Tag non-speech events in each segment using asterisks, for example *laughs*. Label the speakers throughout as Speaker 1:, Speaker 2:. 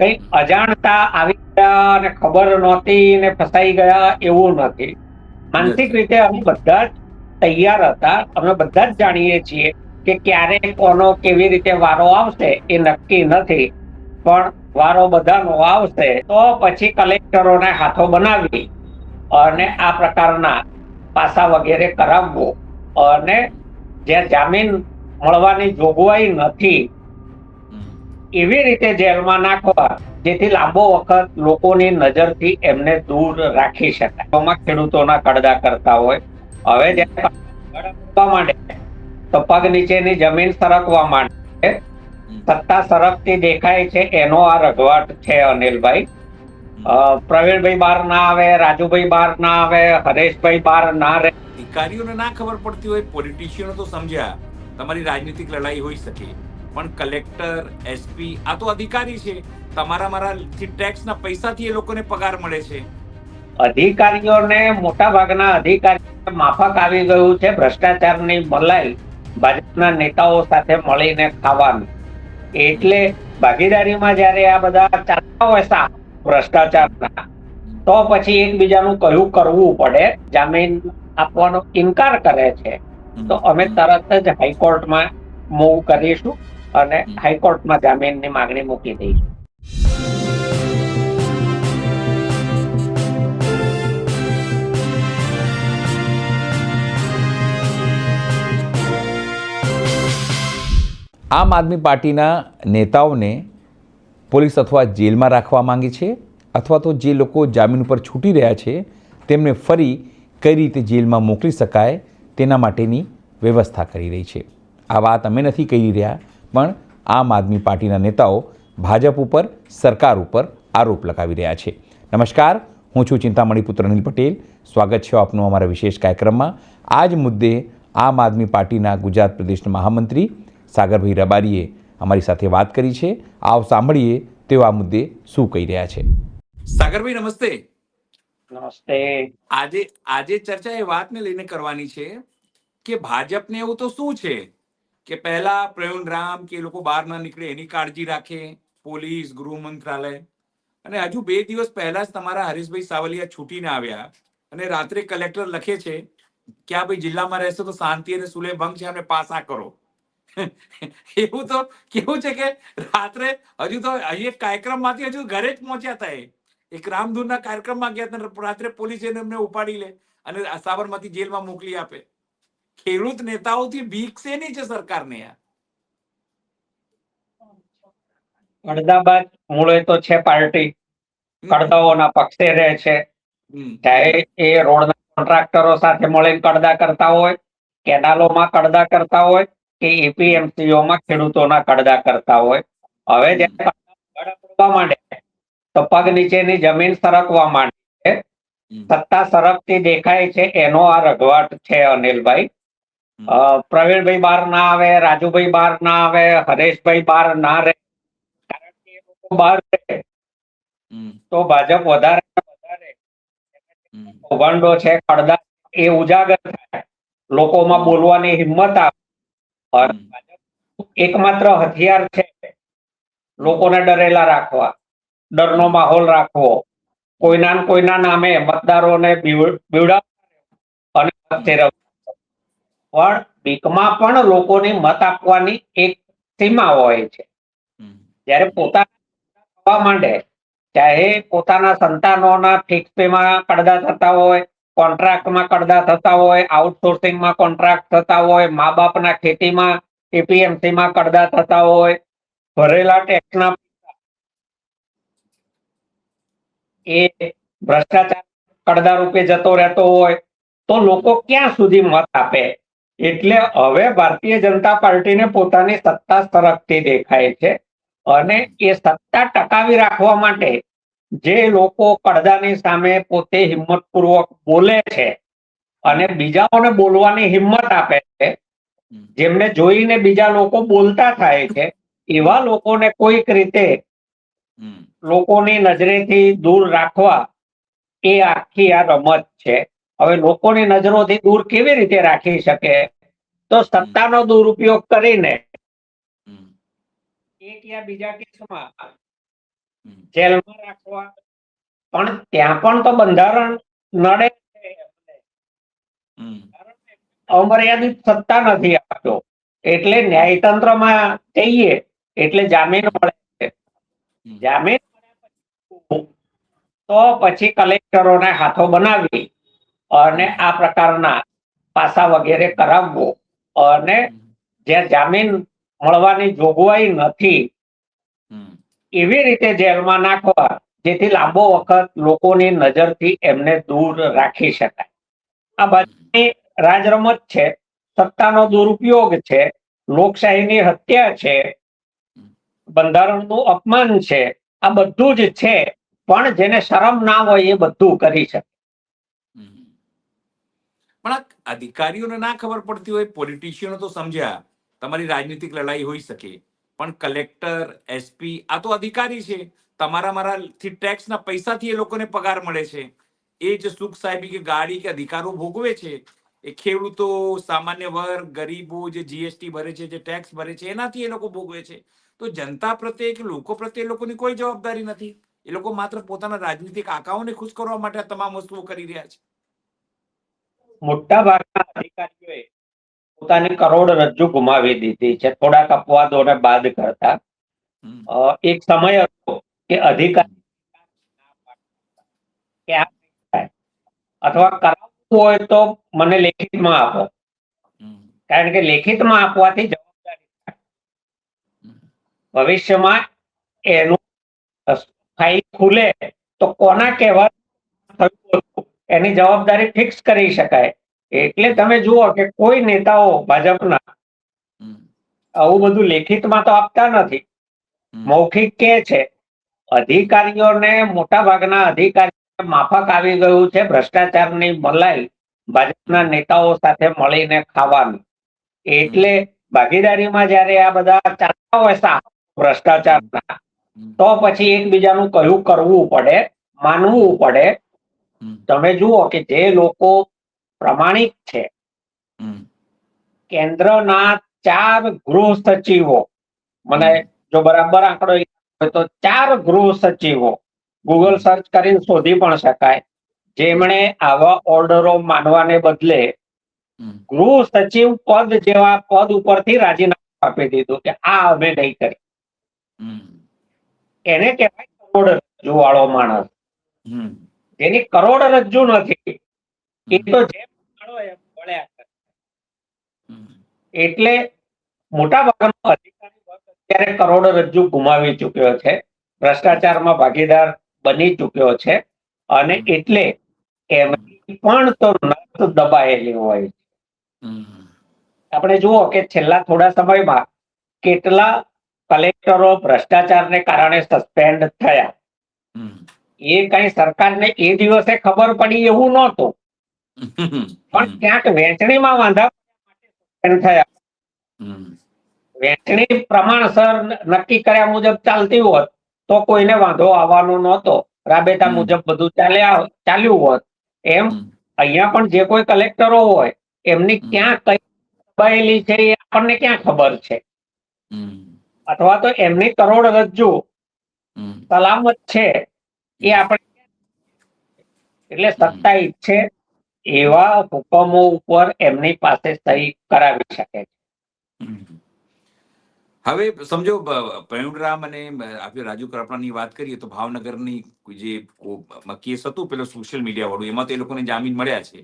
Speaker 1: કઈ અજાણતા આવી ગયા અને ખબર નહોતી ને ફસાઈ ગયા એવું નથી. માનસિક રીતે અમે બધા જ તૈયાર હતા. અમે બધા જ જાણીએ છીએ કે ક્યારે કોનો કેવી રીતે વારો આવશે એ નક્કી નથી. પણ વારો બધાનો આવશે તો પછી કલેક્ટરોને હાથો બનાવી અને આ પ્રકારના પાસા વગેરે કરાવવું. અને જ્યાં જામીન મળવાની જોગવાઈ નથી એવી રીતે જેલમાં નાખવા જેથી લાંબો વખત લોકોની નજરથી એમને દૂર રાખી શકાય. ખેડૂતોના કડદા કરતા હોય. હવે માંડે તો પગ નીચેની જમીન સરકવા માંડે સત્તા સરકતી દેખાય છે, એનો આ રઘવાટ છે અનિલભાઈ. પ્રવીણભાઈ બહાર ના આવે, રાજુભાઈ બહાર ના આવે, હરેશભાઈ બહાર ના રહે.
Speaker 2: અધિકારીઓને ના ખબર પડતી હોય, પોલિટિશિયનો તો સમજ્યા. તમારી રાજનીતિક લડાઈ હોઈ શકે. પણ કલેક્ટર એસપી આ તો અધિકારી છે. તમારા મારા ટેક્સના પૈસાથી એ લોકોને પગાર મળે છે.
Speaker 1: અધિકારીઓને મોટા ભાગના અધિકારી માફક આવી ગયું છે, ભ્રષ્ટાચારની મલાઈ ભાજપના નેતાઓ સાથે મળીને ખાવાનું. એટલે ભાગીદારીમાં જ્યારે આ બધા ચાલતા હોય સા, ભ્રષ્ટાચારના, તો પછી એકબીજાનું કયું કરવું પડે? જામીન આપવાનો ઇનકાર કરે છે. તો અમે તરત જ હાઈકોર્ટમાં મૂવ કરીશું. અને હાઈકોર્ટમાં જામીનની માંગણી મૂકી દઈ
Speaker 3: આમ આદમી પાર્ટીના નેતાઓને પોલીસ અથવા જેલમાં રાખવા માંગે છે અથવા તો જે લોકો જામીન ઉપર છૂટી રહ્યા છે તેમને ફરી કઈ રીતે જેલમાં મોકલી શકાય તેના માટેની વ્યવસ્થા કરી રહી છે. આ વાત અમે નથી કહી રહ્યા પણ આમ આદમી પાર્ટીના નેતાઓ ભાજપ ઉપર સરકાર ઉપર આરોપ લગાવી રહ્યા છે. નમસ્કાર હું છું ચિંતામણી પુત્ર અનિલ પટેલ. સ્વાગત છે આપનું અમારા વિશેષ કાર્યક્રમમાં. આ જ મુદ્દે આમ આદમી પાર્ટીના ગુજરાત પ્રદેશના મહામંત્રી સાગરભાઈ રબારીએ અમારી સાથે વાત કરી છે. આવ સાંભળીએ તેઓ આ મુદ્દે શું કહી રહ્યા છે.
Speaker 2: સાગરભાઈ નમસ્તે.
Speaker 1: નમસ્તે.
Speaker 2: આજે આજે ચર્ચા એ વાતને લઈને કરવાની છે કે ભાજપને એવું તો શું છે? કે પહેલા પ્રવીણ રામ કે એ લોકો બહાર ના નીકળે, એની કાળજી રાખે પોલીસ, ગૃહ મંત્રાલય. અને હજુ બે દિવસ પહેલા જ તમારા હરીશભાઈ સાવલિયા છૂટીને આવ્યા અને રાત્રે કલેક્ટર લખે છે કે આ ભાઈ જિલ્લામાં રહેશે તો શાંતિ અને સુલે ભંગ છે અમને પાસા કરો. એવું તો કેવું છે કે રાત્રે હજુ તો એક કાર્યક્રમમાંથી હજુ ઘરે જ પહોંચ્યા હતા એ. એક રામધૂનના કાર્યક્રમમાં ગયા હતા રાત્રે પોલીસ એને એમને ઉપાડી લે અને સાબરમતી જેલમાં મોકલી આપે. ખેડૂત નેતાઓથી બીક શેની છે સરકારને
Speaker 1: અડદાબાદ મૂળે તો છે પાર્ટી. કડદાઓના પક્ષે રહે છે. ચાહે એ રોડના કોન્ટ્રાક્ટરો સાથે મળીને કડદા કરતા હોય કેનાલોમાં કડદા કરતા હોય કે એપીએમસીઓમાં ખેડૂતોના કડદા કરતા હોય. હવે જ્યારે પડવા માંડે તો પગ નીચેની જમીન સરકવા માંડે
Speaker 2: છે.
Speaker 1: સત્તા સરકતી દેખાય છે એનો આ રઘવાટ છે અનિલભાઈ. પ્રવીણભાઈ બહાર ના આવે રાજુભાઈ બહાર ના આવે હરેશભાઈ બહાર ના રહે. કારણ કે એ લોકો બહાર રહે. તો ભાજપ વધારે વધારે કૌભાંડો છે ખડદા એ ઉજાગર થાય. લોકોમાં બોલવાની હિંમત આવે. એકમાત્ર હથિયાર છે. લોકોને ડરેલા રાખવા ડરનો માહોલ રાખવો. કોઈના કોઈના નામે મતદારોને બીવ- બીવડાવવા. અને ફેરવવા. પણ બીકમાં પણ લોકોને મત આપવાની એક સીમા હોય છે. જ્યારે પોતાના થવા માંડે ચાહે પોતાના સંતાનોના ફિક્સ પેમાં કડદા થતા હોય કોન્ટ્રાક્ટમાં કડદા થતા હોય આઉટસોર્સિંગમાં કોન્ટ્રાક્ટ થતા હોય મા બાપના ખેતીમાં એપીએમસીમાં કડદા થતા હોય ભરેલા ટેક્સના એ ભ્રષ્ટાચાર કડદા રૂપે જતો રહેતો હોય તો લોકો ક્યાં સુધી મત આપે એટલે હવે ભારતીય જનતા પાર્ટીને પોતાની સત્તા સરકતી દેખાય છે અને એ સત્તા ટકાવી રાખવા માટે જે લોકો પડદાની સામે પોતે હિંમતપૂર્વક બોલે છે અને બીજાઓને બોલવાની હિંમત આપે છે. જેમને જોઈને બીજા લોકો બોલતા થાય છે એવા લોકોને કોઈક રીતે લોકોની નજરેથી દૂર રાખવા એ આખી આ રમત છે હવે લોકોની નજરોથી દૂર કેવી રીતે રાખી શકે? તો સત્તાનો દુરુપયોગ કરીને. એક યા બીજા કેસમાં જેલમાં રાખવા. પણ ત્યાં પણ તો બંધારણ નડે. અમર્યાદિત સત્તા નથી આપતો. એટલે ન્યાયતંત્રમાં જઈએ એટલે જામીન મળે છે. જામીન તો પછી કલેક્ટરોને હાથો બનાવી અને આ પ્રકારના પાસા વગેરે કરાવવો. અને જ્યાં જામીન મળવાની જોગવાઈ નથી એવી રીતે જેલમાં નાખવા જેથી લાંબો વખત લોકોની નજરથી એમને દૂર રાખી શકાય. આ બધી રાજરમત છે સત્તાનો દુરુપયોગ છે લોકશાહીની હત્યા છે બંધારણનું અપમાન છે આ બધું જ છે પણ જેને શરમ ના હોય એ બધું કરી શકે.
Speaker 2: પણ આ અધિકારીઓને ના ખબર પડતી હોય પોલિટિશિયનો તો સમજ્યા, તમારી રાજનીતિક લડાઈ હોઈ શકે. પણ કલેક્ટર એસપી આ તો અધિકારી છે. તમારા મારાથી ટેક્સના પૈસાથી એ લોકોને પગાર મળે છે. એ જ સુખ સાહેબી કે ગાડી કે અધિકારો ભોગવે છે. એ ખેડૂતો, સામાન્ય વર્ગ, ગરીબો જે જીએસટી ભરે છે, જે ટેક્સ ભરે છે, એનાથી એ લોકો ભોગવે છે. તો જનતા પ્રત્યે કે લોકો પ્રત્યે એ લોકોની કોઈ જવાબદારી નથી. એ લોકો માત્ર પોતાના રાજનીતિક આંકાઓને ખુશ કરવા માટે આ તમામ વસ્તુઓ કરી રહ્યા છે.
Speaker 1: મોટા ભાગના અધિકારીઓએ પોતાની કરોડરજ્જુ ગુમાવી દીધી છે. થોડાક અપવાદોને બાદ કરતા. એક સમય હતો કે અધિકારી. અથવા કરાવવું હોય તો મને લેખિતમાં આપો. કારણ કે લેખિતમાં આપવાથી જવાબદારી ભવિષ્યમાં એનું ફાઇલ ખુલે તો કોના કહેવા થયું એની જવાબદારી ફિક્સ કરી શકાય. એટલે તમે જુઓ કે કોઈ નેતાઓ ભાજપના આવું બધું લેખિતમાં તો આપતા નથી. મૌખિક કે છે? અધિકારીઓને મોટા ભાગના અધિકારીઓ માફક આવી ગયું છે ભ્રષ્ટાચારની મલાઈ ભાજપના નેતાઓ સાથે મળીને ખાવાનું. એટલે ભાગીદારીમાં જ્યારે આ બધા ચાલતા હોય સા ભ્રષ્ટાચારના તો પછી એકબીજાનું કયું કરવું પડે માનવું પડે. તમે જુઓ કે જે લોકો પ્રમાણિક છે કેન્દ્રના ચાર ગૃહ સચિવો મને જો બરાબર આંકડો હોય તો ચાર ગૃહ સચિવો ગૂગલ સર્ચ કરીને શોધી પણ શકાય. જેમણે આવા ઓર્ડરો માનવાને બદલે ગૃહ સચિવ પદ જેવા પદ ઉપરથી રાજીનામું આપી દીધું કે આ અમે નહીં કરી. એને કહેવાય કરોડરજ્જુ વાળો માણસ
Speaker 2: હમ.
Speaker 1: કરોડ રજ્જુ નથી. એ તો જેમ વળ્યા એટલે મોટા ભાગનો અધિકારી વર્ગ અત્યારે કરોડરજ્જુ ગુમાવી ચૂક્યો છે. ભ્રષ્ટાચારમાં ભાગીદાર બની ચૂક્યો છે. અને એટલે એમની પણ તો નસ દબાયેલી હોય. છે. આપણે જુઓ કે છેલ્લા થોડા સમયમાં કેટલા કલેક્ટરો ભ્રષ્ટાચારને કારણે સસ્પેન્ડ થયા. એ કઈ સરકારને એ દિવસે ખબર પડી એવું નહોતું. પણ ક્યાંક વહેંચણીમાં વાંધા થયા
Speaker 2: હમ.
Speaker 1: વહેંચણી પ્રમાણસર નક્કી કર્યા મુજબ ચાલતી હોત તો કોઈને વાંધો આવવાનો નહોતો. રાબેતા મુજબ બધું ચાલ્યા ચાલ્યું હોત. એમ અહીંયા પણ જે કોઈ કલેક્ટરો હોય એમની ક્યાં કઈ દબાયેલી છે એ આપણને ક્યાં ખબર છે? અથવા તો એમની કરોડરજ્જુ
Speaker 2: રજ્જુ
Speaker 1: સલામત છે. એ આપણે એટલે સત્તા ઈચ્છે એવા હુકમો ઉપર એમની પાસે સહી કરાવી શકે છે.
Speaker 2: હવે સમજો પ્રવીણરામ અને આપણે રાજુ કરપડાની વાત કરીએ તો ભાવનગરની જે કેસ હતું પેલો સોશિયલ મીડિયા વાળું એમાં તો એ લોકોને જામીન મળ્યા છે.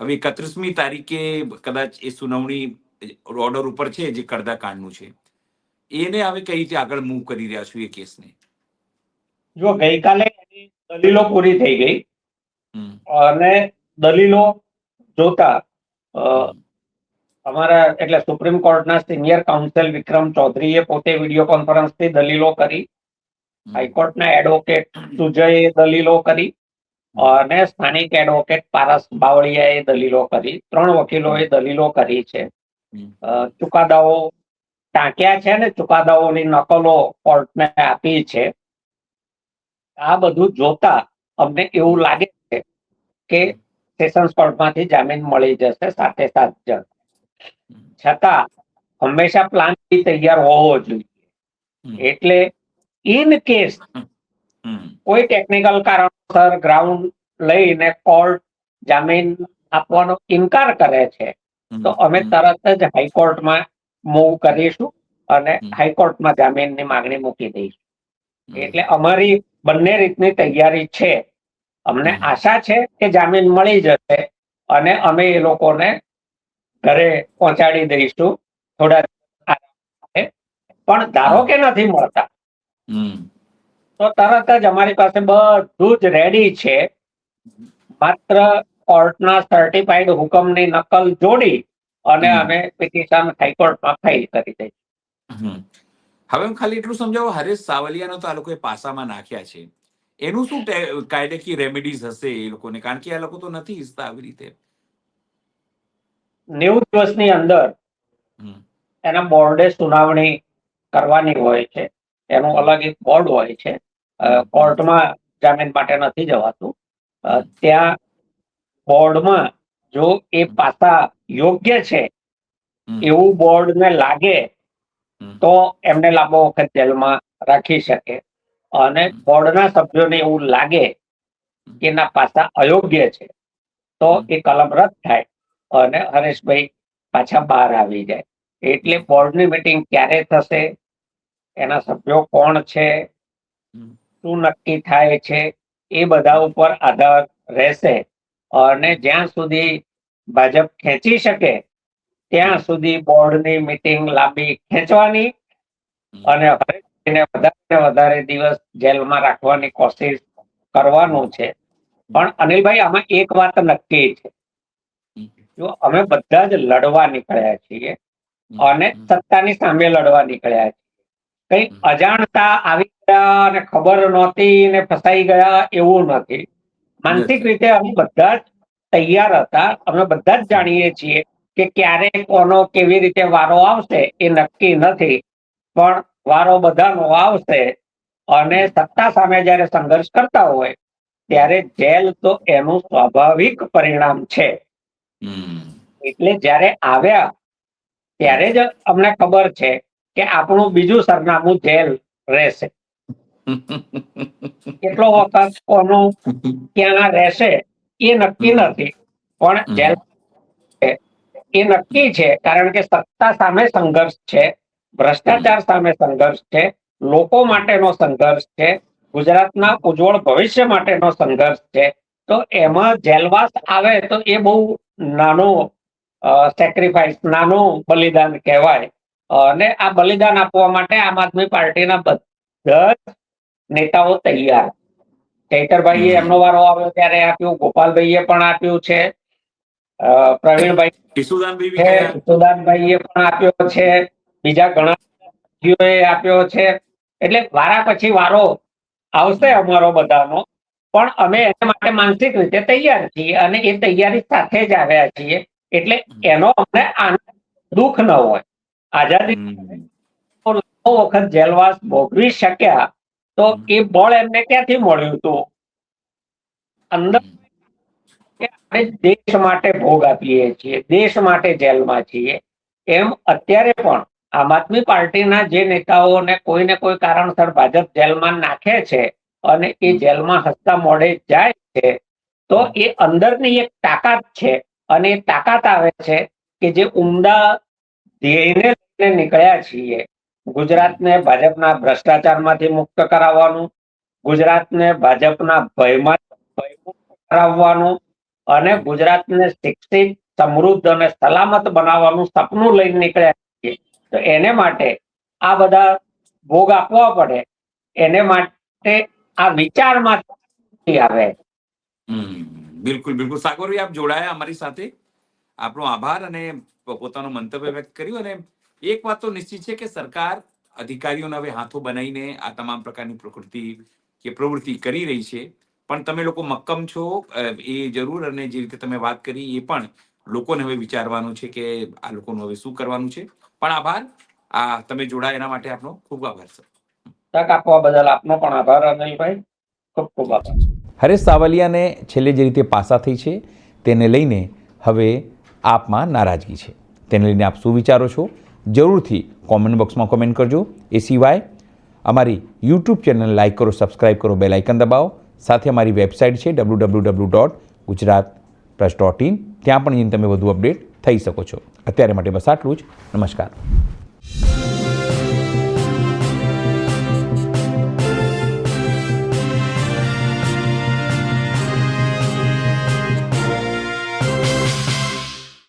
Speaker 2: હવે એકત્રીસમી તારીખે કદાચ એ સુનાવણી ઓર્ડર ઉપર છે જે કરદા કાંડનું છે. એને હવે કઈ રીતે આગળ મૂવ કરી રહ્યા છું એ કેસને?
Speaker 1: જો ગઈકાલે દલીલો પૂરી થઈ ગઈ. અને દલીલો જોતા અમારા એટલે સુપ્રીમ કોર્ટના સિનિયર કાઉન્સિલ વિક્રમ ચૌધરીએ પોતે વીડિયો કોન્ફરન્સથી દલીલો કરી. હાઈકોર્ટના એડવોકેટ સુજયે દલીલો કરી અને સ્થાનિક એડવોકેટ પારસ બાવળિયાએ દલીલો કરી. ત્રણ વકીલોએ દલીલો કરી છે. ચુકાદાઓ ટાંક્યા છે ને ચુકાદાઓની નકલો કોર્ટને આપી છે. આ બધું જોતા અમને એવું લાગે છે કે સેશન્સ કોર્ટમાંથી જામીન મળી જશે સાથે સાત જણ. છતાં હંમેશા પ્લાન બી તૈયાર હોવો જોઈએ. એટલે ઇન કેસ કોઈ ટેકનિકલ કારણોસર ગ્રાઉન્ડ લઈને કોર્ટ જામીન આપવાનો ઇનકાર કરે છે તો અમે તરત જ હાઈકોર્ટમાં મૂવ કરીશું અને. હાઈકોર્ટમાં જામીનની માંગણી મૂકી દઈશું. એટલે અમારી બંને રીતની તૈયારી છે. અમને આશા છે કે જામીન મળી જશે અને અમે એ લોકોને ઘરે પહોંચાડી દઈશું. થોડા. પણ ધારો કે નથી મળતા તો તરત જ અમારી પાસે બધું જ રેડી છે. માત્ર કોર્ટના સર્ટિફાઈડ હુકમની નકલ જોડી અને અમે પિટિશન હાઈકોર્ટમાં ફાઇલ કરી દઈશું.
Speaker 2: હવે હું ખાલી એટલું સમજાવો હરેશ સાવલિયાનો તો આ લોકોએ પાસામાં નાખ્યા છે. એનું શું કાયદેકીય રેમેડીઝ હશે એ લોકોને? કારણ કે આ લોકો તો નથી ઈચ્છતા આવી રીતે.
Speaker 1: નેવું દિવસની અંદર એના બોર્ડે સુનાવણી કરવાની હોય છે. એનું અલગ એક બોર્ડ હોય છે. કોર્ટમાં જામીન માટે નથી જવાતું. ત્યાં બોર્ડમાં જો એ પાસા યોગ્ય છે એવું બોર્ડને લાગે. તો એમને લાંબો વખત જેલમાં રાખી શકે. અને. બોર્ડના સભ્યોને એવું લાગે કે એના પાસા અયોગ્ય છે તો એ કલમ રદ થાય અને હરેશભાઈ પાછા બહાર આવી જાય. એટલે બોર્ડની મિટિંગ ક્યારે થશે એના સભ્યો કોણ છે શું નક્કી થાય છે એ બધા ઉપર આધાર રહેશે. અને જ્યાં સુધી ભાજપ ખેંચી શકે ત્યાં સુધી બોર્ડની મિટિંગ લાંબી ખેંચવાની અને હરેશભાઈને વધારે વધારે દિવસ જેલમાં રાખવાની કોશિશ કરવાનું છે. પણ અનિલભાઈ આમાં એક વાત નક્કી છે. જો અમે બધા જ લડવા નીકળ્યા છીએ અને સત્તાની સામે લડવા નીકળ્યા છીએ. કઈ અજાણતા આવી ગયા અને ખબર નહોતી ને ફસાઈ ગયા એવું નથી. માનસિક રીતે અમે બધા જ તૈયાર હતા. અમે બધા જ જાણીએ છીએ કે ક્યારે કોનો કેવી રીતે વારો આવશે એ નક્કી નથી. પણ વારો બધાનો આવશે અને સત્તા સામે જ્યારે સંઘર્ષ કરતા હોય ત્યારે જેલ તો એનું સ્વાભાવિક પરિણામ છે. એટલે જ્યારે આવ્યા ત્યારે જ અમને ખબર છે કે આપણું બીજું સરનામું જેલ રહેશે. *laughs* કેટલો વખત કોનું ક્યાં રહેશે એ નક્કી નથી. પણ જેલ એ નક્કી છે કારણ કે સત્તા સામે સંઘર્ષ છે ભ્રષ્ટાચાર સામે સંઘર્ષ છે લોકો માટેનો સંઘર્ષ છે ગુજરાતના ઉજ્જવળ ભવિષ્ય માટેનો સંઘર્ષ છે. તો એમાં જેલવાસ આવે તો એ બહુ નાનું સેક્રિફાઈસ નાનું બલિદાન કહેવાય. અને આ બલિદાન આપવા માટે આમ આદમી પાર્ટીના બધા નેતાઓ તૈયાર. ચૈતરભાઈએ એમનો વારો આવ્યો ત્યારે આપ્યું ગોપાલભાઈએ પણ આપ્યું છે. પ્રવીણભાઈ
Speaker 2: ઈસુદાનભાઈ
Speaker 1: પણ આપ્યો છે. બીજા ઘણા આપ્યો છે. એટલે વારા પછી વારો આવશે અમારો બધાનો. પણ અમે એના માટે માનસિક રીતે તૈયાર છીએ અને એ તૈયારી સાથે જ આવ્યા છીએ. એટલે એનો અમને આનંદ દુઃખ ન હોય. આઝાદી વખત જેલવાસ ભોગવી શક્યા. તો એ બળ એમને ક્યાંથી મળ્યું હતું અંદર આપણે દેશ માટે ભોગ આપીએ છીએ દેશ માટે જેલમાં છીએ. એમ અત્યારે પણ આમ આદમી પાર્ટીના જે નેતાઓને કોઈ ને કોઈ કારણસર ભાજપ જેલમાં નાખે છે અને એ જેલમાં હસતા મોડે જાય છે તો એ અંદરની એક તાકાત છે અને એ તાકાત આવે છે કે જે ઉમદા ધ્યેયને લઈને નીકળ્યા છીએ. ગુજરાતને ભાજપના ભ્રષ્ટાચારમાંથી મુક્ત કરાવવાનું ગુજરાતને ભાજપના ભયમાં ભયમુક્ત કરાવવાનું અને ગુજરાતને શિક્ષિત, સમૃદ્ધ અને સલામત બનાવવાનું સપનું લઈને નીકળ્યા છીએ. તો એને માટે આ બધા ભોગ આપવા પડે. એને માટે આ વિચારમાં આવે.
Speaker 2: બિલકુલ બિલકુલ. સાગરભાઈ આપ જોડાયા અમારી સાથે. આપણો આભાર અને પોતાનું મંતવ્ય વ્યક્ત કર્યું અને એક વાત તો નિશ્ચિત છે કે સરકાર અધિકારીઓને હવે હાથો બનાવીને આ તમામ પ્રકારની પ્રકૃતિ કે પ્રવૃત્તિ કરી રહી છે. પણ તમે લોકો મક્કમ છો એ જરૂર અને જે રીતે તમે વાત કરી એ પણ લોકોને હવે વિચારવાનું છે કે આ લોકોનું હવે શું કરવાનું છે. પણ આભાર. આ તમે જોડાયા એના માટે આપનો ખૂબ આભાર સર.
Speaker 1: તક આપવા બદલ. આપનો પણ આભાર અનિલભાઈ. ખૂબ ખૂબ આભાર.
Speaker 3: હરેશ સાવલિયાને છેલ્લે જે રીતે પાસા થઈ છે તેને લઈને હવે આપમાં નારાજગી છે. તેને લઈને આપ શું વિચારો છો? જરૂરથી કોમેન્ટ બોક્સમાં કોમેન્ટ કરજો. એ સિવાય
Speaker 2: અમારી યુટ્યુબ ચેનલ લાઇક કરો સબસ્ક્રાઇબ કરો બેલ આઇકન દબાવો. સાથે અમારી વેબસાઇટ છે W W W dot Gujarat plus dot in ત્યાં પણ જઈને તમે વધુ અપડેટ થઈ શકો છો. અત્યારે માટે બસ આટલું જ. નમસ્કાર.